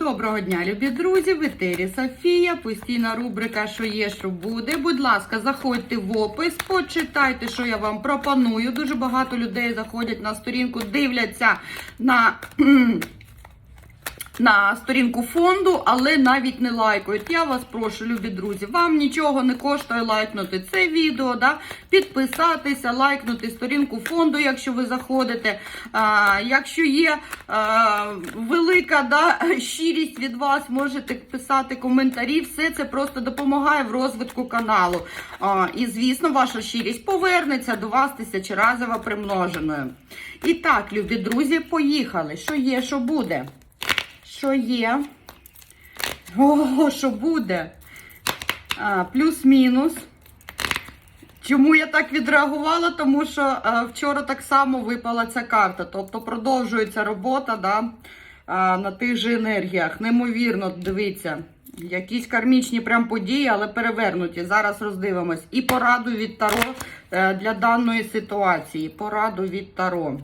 Доброго дня, любі друзі! В етері Софія. Постійна рубрика Що є, що буде. Будь ласка, заходьте в опис, почитайте, що я вам пропоную. Дуже багато людей заходять на сторінку, дивляться на. На сторінку фонду, але навіть не лайкають. Я вас прошу, любі друзі, вам нічого не коштує лайкнути це відео, да? підписатися, лайкнути сторінку фонду, якщо ви заходите. А, якщо є а, велика да, щирість від вас, можете писати коментарі. Все це просто допомагає в розвитку каналу. А, і, звісно, ваша щирість повернеться до вас тисячеразово примноженою. І так, любі друзі, поїхали. Що є, що буде? Що є? О, що буде? Плюс-мінус. Чому я так відреагувала? Тому що е, вчора так само випала ця карта. Тобто продовжується робота да, на тих же енергіях. Неймовірно, дивіться. Якісь кармічні прям події, але перевернуті. Зараз роздивимось. І пораду від Таро е, для даної ситуації. Пораду від Таро.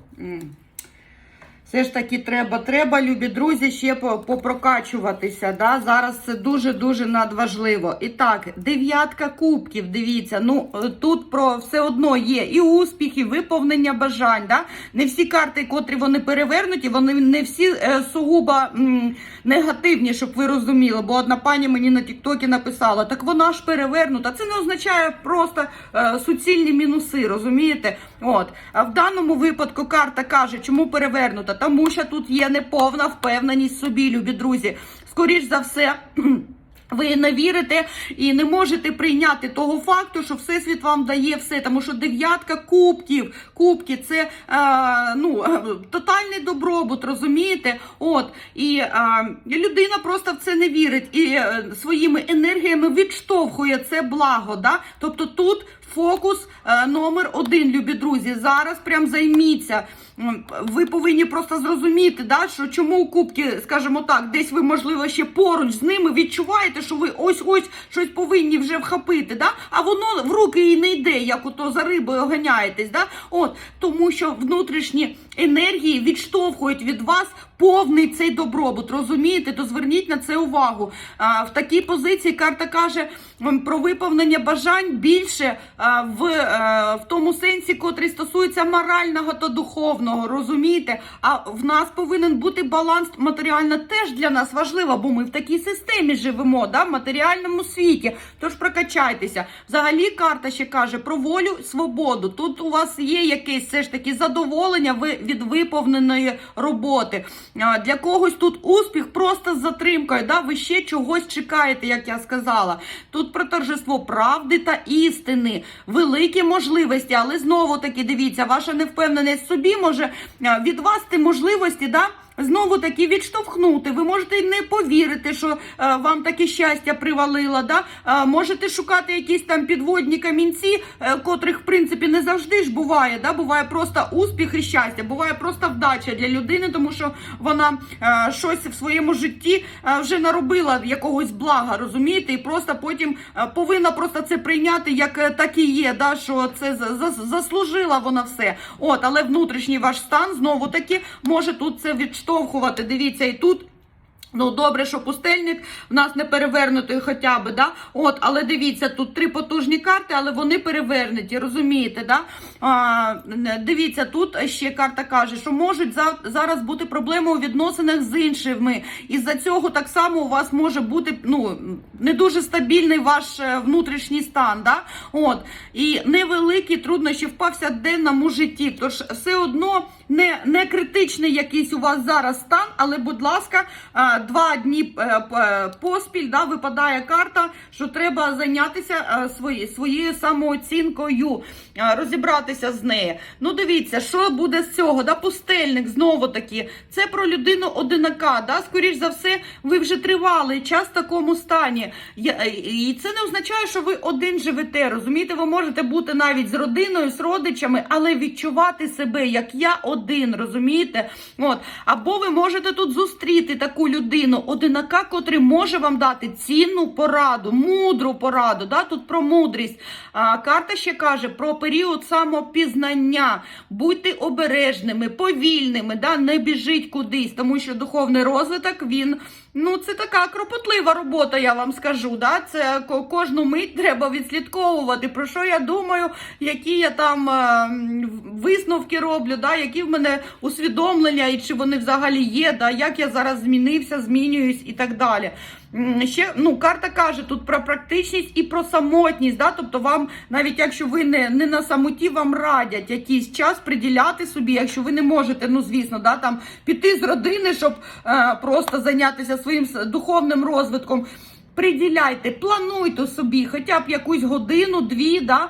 Все ж таки треба, треба, любі друзі, ще попрокачуватися. Да? Зараз це дуже-дуже надважливо. І так, дев'ятка кубків, дивіться, ну е, тут про все одно є і успіх, і виповнення бажань. Да? Не всі карти, котрі вони перевернуті, вони не всі е, сугубо м, негативні, щоб ви розуміли. Бо одна пані мені на Тіктокі написала, так вона ж перевернута. Це не означає просто е, суцільні мінуси, розумієте? От. А в даному випадку карта каже, чому перевернута? Тому що тут є неповна впевненість собі, любі друзі. Скоріш за все. Ви не вірите і не можете прийняти того факту, що всесвіт вам дає все, тому що дев'ятка кубків, кубки це е, ну, е, тотальний добробут, розумієте? От і е, людина просто в це не вірить і е, своїми енергіями відштовхує це благо. Да? Тобто тут фокус е, номер один, любі друзі. Зараз прям займіться. Ви повинні просто зрозуміти, да, що чому кубки, скажімо так, десь ви, можливо, ще поруч з ними відчуваєте, що ви ось-ось щось повинні вже вхопити, да? а воно в руки і не йде, як ото за рибою ганяєтесь. Да? От, тому що внутрішні енергії відштовхують від вас повний цей добробут. Розумієте? То зверніть на це увагу. А, в такій позиції карта каже про виповнення бажань більше в, е, в тому сенсі, котрий стосується морального та духовного. Розумієте? А в нас повинен бути баланс матеріально теж для нас важливо, бо ми в такій системі живемо, да, в матеріальному світі. Тож прокачайтеся. Взагалі, карта ще каже про волю, свободу. Тут у вас є якесь все ж таки задоволення від виповненої роботи. Для когось тут успіх просто з затримкою. Да? Ви ще чогось чекаєте, як я сказала. Тут про торжество правди та істини, великі можливості, але знову таки дивіться, ваша невпевненість собі може а, від вас ті можливості. Да? Знову таки відштовхнути. Ви можете не повірити, що е, вам таке щастя привалило. Да? Е, можете шукати якісь там підводні камінці, е, котрих в принципі не завжди ж буває. Да? Буває просто успіх і щастя, буває просто вдача для людини, тому що вона щось в своєму житті вже наробила якогось блага, розумієте, і просто потім повинна просто це прийняти, як так і є. Да? Що це за- за- заслужила вона все. От, але внутрішній ваш стан знову таки може тут це відштовхувати. Дивіться, і тут. Ну, добре, що пустельник в нас не перевернутий хоча б, да? От, але дивіться, тут три потужні карти, але вони перевернуті, розумієте, да? А, дивіться, тут ще карта каже, що можуть за, зараз бути проблеми у відносинах з іншими. Із-за цього так само у вас може бути ну, не дуже стабільний ваш е, внутрішній стан. Да? От, і невеликі труднощі в повсякденному житті. Тож все одно не, не критичний якийсь у вас зараз стан, але, будь ласка, два дні е, поспіль да, випадає карта, що треба зайнятися е, свої, своєю самооцінкою, е, розібратися з нею. Ну, дивіться, що буде з цього? Да? Пустельник знову таки. Це про людину одинака. Да? Скоріш за все, ви вже тривалий час в такому стані. Е, І це не означає, що ви один живете. Розумієте, ви можете бути навіть з родиною, з родичами, але відчувати себе як я один, розумієте? От. Або ви можете тут зустріти таку людину, одинака, котрий може вам дати цінну пораду, мудру пораду. Да? Тут про мудрість. А, карта ще каже про період самопізнання. Будьте обережними, повільними, да? не біжіть кудись, тому що духовний розвиток він Ну, це така кропотлива робота, я вам скажу. Да? Це ко- кожну мить треба відслідковувати. Про що я думаю, які я там е, висновки роблю, да? які в мене усвідомлення, і чи вони взагалі є, да? як я зараз змінився, змінююсь і так далі. Ще ну, карта каже тут про практичність і про самотність. Да? Тобто, вам, навіть якщо ви не, не на самоті, вам радять якийсь час приділяти собі, якщо ви не можете, ну звісно, да, там піти з родини, щоб е, просто зайнятися своїм духовним розвитком. Приділяйте, плануйте собі хоча б якусь годину, дві, да,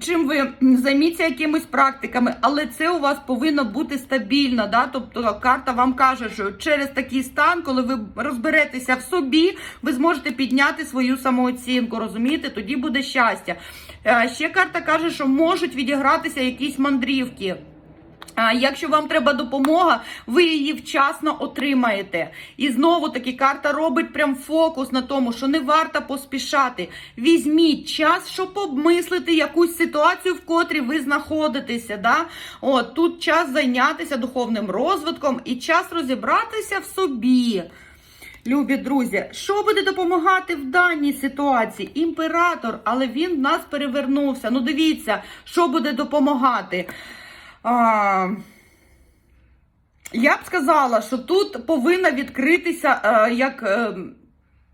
чим ви займіться якимись практиками, але це у вас повинно бути стабільно. Да? Тобто карта вам каже, що через такий стан, коли ви розберетеся в собі, ви зможете підняти свою самооцінку. Розумієте, тоді буде щастя. Е, Ще карта каже, що можуть відігратися якісь мандрівки. Якщо вам треба допомога, ви її вчасно отримаєте. І знову таки карта робить прям фокус на тому, що не варто поспішати. Візьміть час, щоб обмислити якусь ситуацію, в котрій ви знаходитеся. Да? От тут час зайнятися духовним розвитком і час розібратися в собі. Любі друзі, що буде допомагати в даній ситуації? Імператор, але він в нас перевернувся. Ну, дивіться, що буде допомагати. А, я б сказала, що тут повинна відкритися е, як е,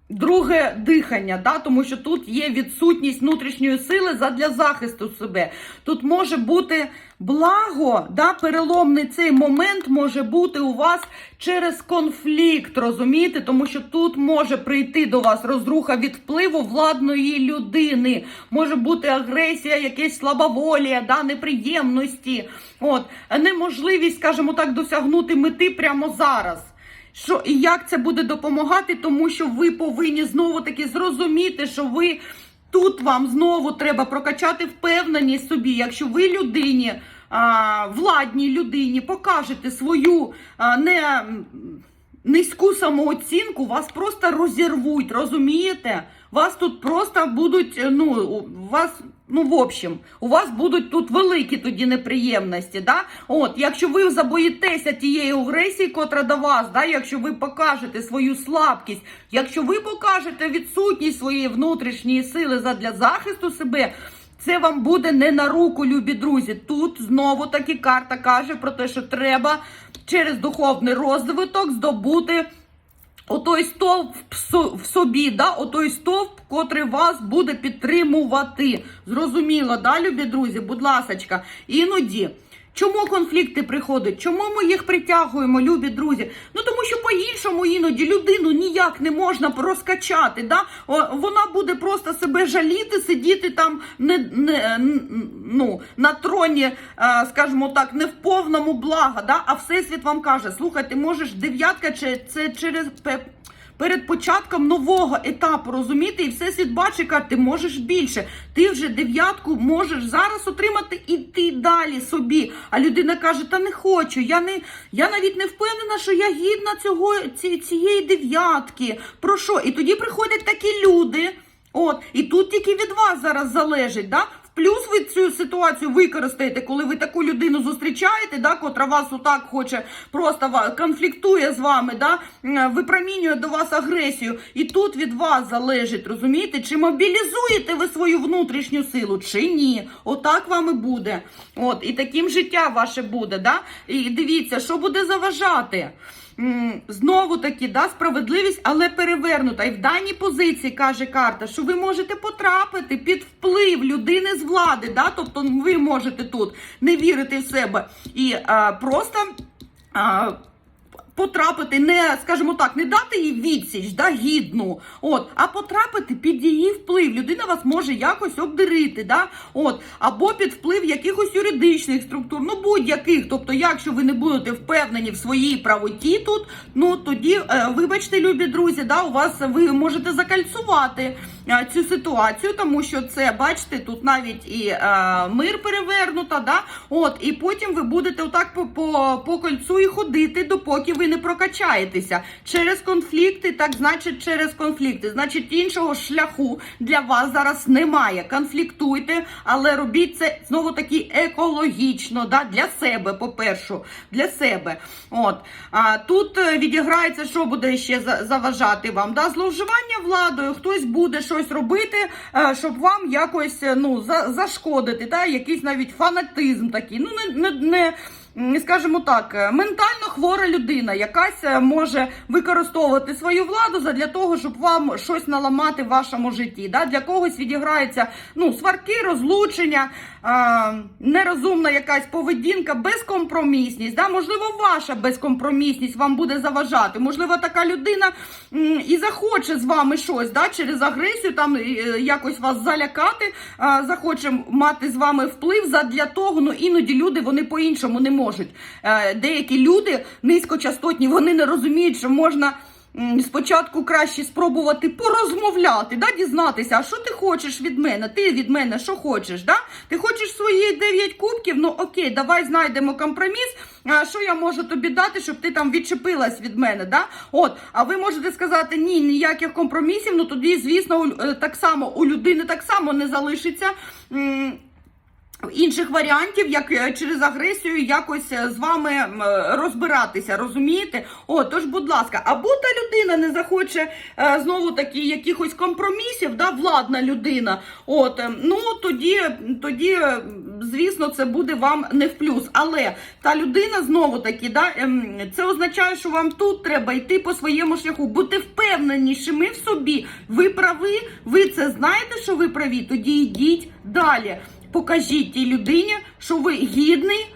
друге дихання, да? тому що тут є відсутність внутрішньої сили задля захисту себе. Тут може бути благо, да? переломний цей момент може бути у вас через конфлікт, розумієте? Тому що тут може прийти до вас розруха від впливу владної людини, може бути агресія, якесь слабоволія, да? неприємності, от, неможливість, скажімо так, досягнути мети прямо зараз. Що і як це буде допомагати, тому що ви повинні знову таки зрозуміти, що ви тут вам знову треба прокачати впевненість собі. Якщо ви людині, владній людині покажете свою не низьку самооцінку, вас просто розірвуть, розумієте? Вас тут просто будуть, ну, вас, ну, в общем, у вас будуть тут великі тоді неприємності. Да? От, якщо ви забоїтеся тієї агресії, котра до вас, да? якщо ви покажете свою слабкість, якщо ви покажете відсутність своєї внутрішньої сили задля захисту себе. Це вам буде не на руку, любі друзі. Тут знову таки карта каже про те, що треба через духовний розвиток здобути отой стовп в собі, да? отой стовп, котрий вас буде підтримувати. Зрозуміло, да, любі друзі? Будь ласочка, іноді. Чому конфлікти приходять? Чому ми їх притягуємо, любі друзі? Ну тому що по-іншому іноді людину ніяк не можна розкачати. Да? Вона буде просто себе жаліти, сидіти там не, не, ну, на троні, е, скажімо так, не в повному блага. Да? А Всесвіт вам каже: слухайте, можеш дев'ятка, чи це через перед початком нового етапу, розумієте, і все світ бачить, каже, ти можеш більше. Ти вже дев'ятку можеш зараз отримати і ти далі собі. А людина каже: Та не хочу. Я не я навіть не впевнена, що я гідна цього ці, цієї дев'ятки. Про що? І тоді приходять такі люди. От, і тут тільки від вас зараз залежить, да? Плюс ви цю ситуацію використаєте, коли ви таку людину зустрічаєте, да, котра вас отак хоче, просто конфліктує з вами, да, випромінює до вас агресію. І тут від вас залежить, розумієте, чи мобілізуєте ви свою внутрішню силу, чи ні. Отак вам і буде. От, і таким життя ваше буде. Да? І дивіться, що буде заважати. Знову таки, да, справедливість, але перевернута. І в даній позиції каже карта, що ви можете потрапити під вплив людини з влади. Да? Тобто ви можете тут не вірити в себе і а, просто. А, Потрапити, не, скажімо так, не дати їй відсіч, да, гідну, от, а потрапити під її вплив. Людина вас може якось обдурити, да, от, або під вплив якихось юридичних структур, ну будь-яких. Тобто, якщо ви не будете впевнені в своїй правоті тут, ну тоді, е, вибачте, любі друзі, да, у вас ви можете закальцувати е, цю ситуацію, тому що це, бачите, тут навіть і е, мир перевернута, да, от, і потім ви будете отак по, по, по кольцу і ходити, допоки ви не прокачаєтеся через конфлікти, так значить через конфлікти. Значить, іншого шляху для вас зараз немає. Конфліктуйте, але робіть це знову таки екологічно, да, для себе, по-перше, для себе. От а тут е, відіграється, що буде ще заважати вам. Да? Зловживання владою, хтось буде щось робити, е, щоб вам якось е, ну, за, зашкодити, да? якийсь навіть фанатизм такий. Ну, не, не, не скажімо так, е, ментально хвора людина, якась е, може використовувати свою владу для того, щоб вам щось наламати в вашому житті. Да? Для когось відіграється ну, сварки, розлучення, е, нерозумна якась поведінка, безкомпромісність. Да? Можливо, ваша безкомпромісність вам буде заважати. Можливо, така людина і захоче з вами щось да? через агресію, там е, якось вас залякати, е, захоче мати з вами вплив задля того. Ну іноді люди вони по-іншому не можуть. Е, Деякі люди низькочастотні, вони не розуміють, що можна. Спочатку краще спробувати порозмовляти, да, дізнатися, а що ти хочеш від мене? Ти від мене що хочеш? Да? Ти хочеш свої 9 кубків? Ну окей, давай знайдемо компроміс. А що я можу тобі дати, щоб ти там відчепилась від мене? Да? От, а ви можете сказати, ні, ніяких компромісів. Ну тоді, звісно, е, так само у людини так само не залишиться. Інших варіантів, як е, через агресію, якось е, з вами е, розбиратися, розумієте? О, тож, будь ласка, або та людина не захоче знову таки якихось компромісів, да, владна людина. От е, ну тоді, тоді, звісно, це буде вам не в плюс. Але та людина знову таки, да, ем, це означає, що вам тут треба йти по своєму шляху, бути впевненішими в собі. Ви прави, ви це знаєте, що ви праві, тоді йдіть далі. Покажіть тій людині, що ви гідний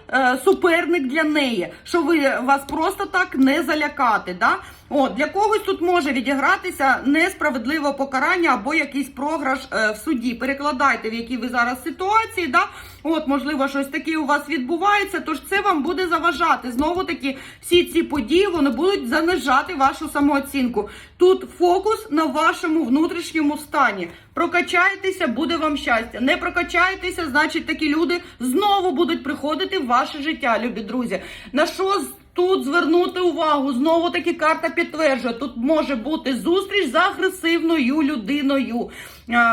суперник для неї, що ви вас просто так не залякати. Да? От, для когось тут може відігратися несправедливе покарання або якийсь програш е, в суді. Перекладайте, в якій ви зараз ситуації. Да? От, можливо, щось таке у вас відбувається, тож це вам буде заважати. Знову таки, всі ці події вони будуть занижати вашу самооцінку. Тут фокус на вашому внутрішньому стані. Прокачаєтеся, буде вам щастя. Не прокачаєтеся, значить такі люди знову будуть приходити в ваше життя, любі друзі. На що Тут звернути увагу, знову таки карта підтверджує, тут може бути зустріч з агресивною людиною.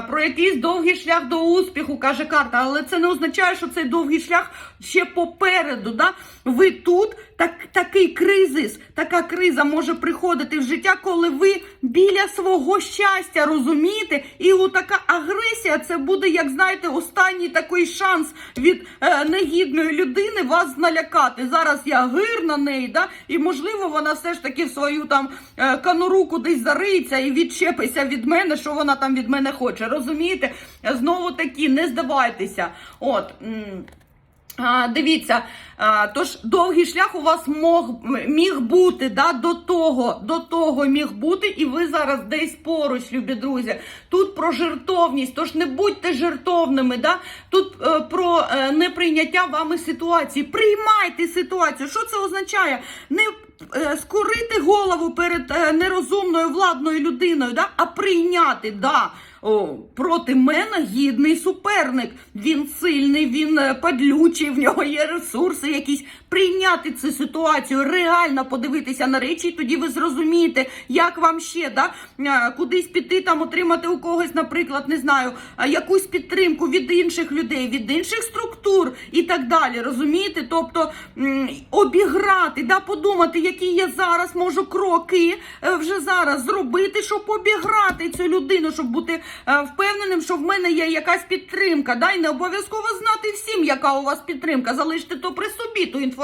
Про якийсь довгий шлях до успіху, каже карта, але це не означає, що цей довгий шлях ще попереду. Да? Ви тут так, такий кризис, така криза може приходити в життя, коли ви біля свого щастя, розумієте? І така агресія це буде, як знаєте, останній такий шанс від е, негідної людини вас налякати. Зараз я гир на неї, да? і можливо вона все ж таки в свою там е, кануру кудись зариється і відчепиться від мене, що вона там від мене хоче. Розумієте? Знову таки, не здавайтеся. От. а, дивіться, а, тож довгий шлях у вас мог, міг бути да, до того, до того міг бути, і ви зараз десь поруч, любі друзі. Тут про жертовність, тож не будьте жертовними. Да? Тут е, про е, неприйняття вами ситуації. Приймайте ситуацію. Що це означає? Не е, скорити голову перед е, нерозумною владною людиною, да? а прийняти. да. О, проти мене гідний суперник. Він сильний, він е, падлючий, в нього є ресурси якісь. Прийняти цю ситуацію, реально подивитися на речі, і тоді ви зрозумієте, як вам ще да, е, кудись піти, там отримати у когось, наприклад, не знаю, е, якусь підтримку від інших людей, від інших структур і так далі. Розумієте? Тобто обіграти, да, подумати, які я зараз можу кроки е, вже зараз зробити, щоб обіграти цю людину, щоб бути впевненим, що в мене є якась підтримка. Да? І не обов'язково знати всім, яка у вас підтримка. Залиште то при собі ту інформацію.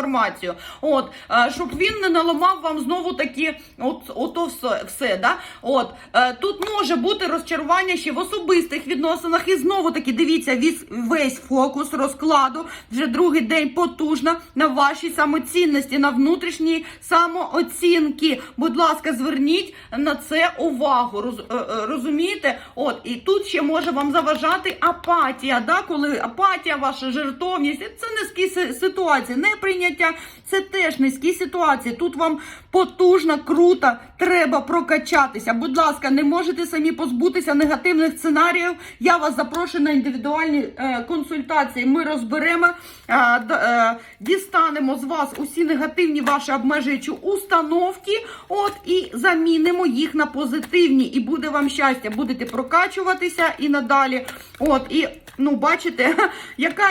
От, е, щоб він не наламав вам знову таки, от, ото все. все да? От, е, тут може бути розчарування ще в особистих відносинах. І знову таки дивіться, весь, фокус розкладу вже другий день потужно на вашій самоцінності, на внутрішній самооцінки. Будь ласка, зверніть на це увагу. Роз, е, розумієте? От і тут ще може вам заважати апатія, да, коли апатія, ваша жертовність, це низькі си- ситуації, неприйняття, це теж низькі ситуації. Тут вам потужно, круто, треба прокачатися. Будь ласка, не можете самі позбутися негативних сценаріїв. Я вас запрошую на індивідуальні е, консультації. Ми розберемо, е, е, дістанемо з вас усі негативні ваші обмежуючі установки, от і замінимо їх на позитивні. І буде вам щастя, будете прокачуватися і надалі. От, і ну, бачите, яка.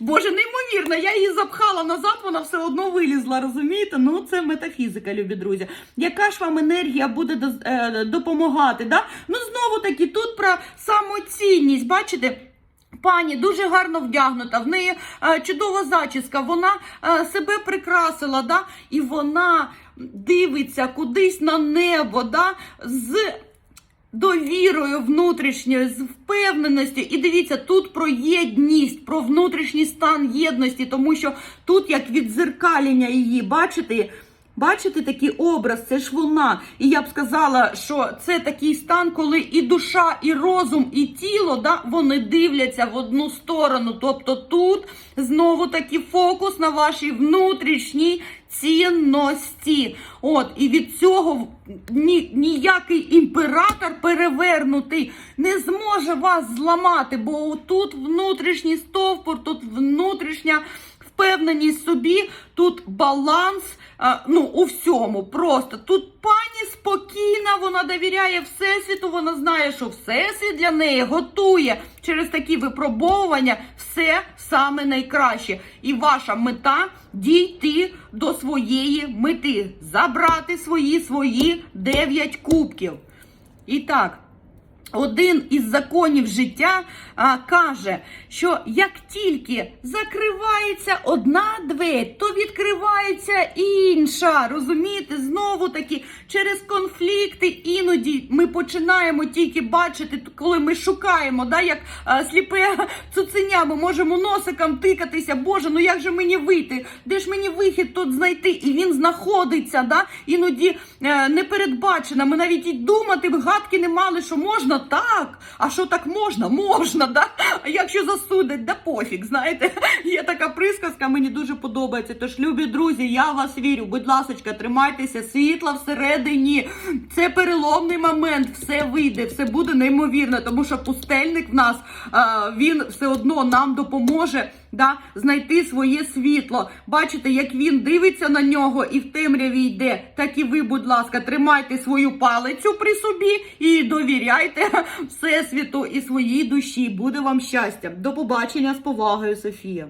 Боже, неймовірно, я її запхала назад, вона все одно вилізла, розумієте? Ну, це метафізика, любі друзі. Яка ж вам енергія буде е, допомагати? Да? Ну, знову таки, тут про самоцінність, бачите? Пані дуже гарно вдягнута, в неї е, чудова зачіска, вона е, себе прикрасила, да? і вона дивиться кудись на небо, да? з довірою внутрішньою, з впевненістю. І дивіться, тут про єдність, про внутрішній стан єдності, тому що тут як відзеркалення її, бачите? Бачите такий образ, це ж вона. І я б сказала, що це такий стан, коли і душа, і розум, і тіло, да, вони дивляться в одну сторону. Тобто тут знову таки фокус на вашій внутрішній цінності. От, і від цього ні, ніякий імператор перевернутий не зможе вас зламати, бо тут внутрішній стовпур, тут внутрішня впевненість собі, тут баланс. Ну, у всьому просто тут пані спокійна, вона довіряє всесвіту, вона знає, що всесвіт для неї готує через такі випробовування все саме найкраще. І ваша мета дійти до своєї мети, забрати свої свої дев'ять кубків. І так. Один із законів життя а, каже, що як тільки закривається одна двері, то відкривається інша. Розумієте, знову таки через конфлікти іноді ми починаємо тільки бачити, коли ми шукаємо, да, як а, сліпе цуценя, ми можемо носиком тикатися. Боже, ну як же мені вийти? Де ж мені вихід тут знайти? І він знаходиться. Да? Іноді е, непередбачено. Ми навіть і думати б гадки не мали, що можна так. А що так можна? Можна, да? А якщо засудить, да пофіг, знаєте, є така присказка, мені дуже подобається. Тож, любі друзі, я вас вірю. Будь ласочка, тримайтеся, світла всередині. Це переломний момент, все вийде, все буде неймовірно, тому що пустельник в нас він все одно нам допоможе. Да, знайти своє світло. Бачите, як він дивиться на нього і в темряві йде. Так і ви, будь ласка, тримайте свою палицю при собі і довіряйте всесвіту і своїй душі. Буде вам щастя. До побачення з повагою, Софія.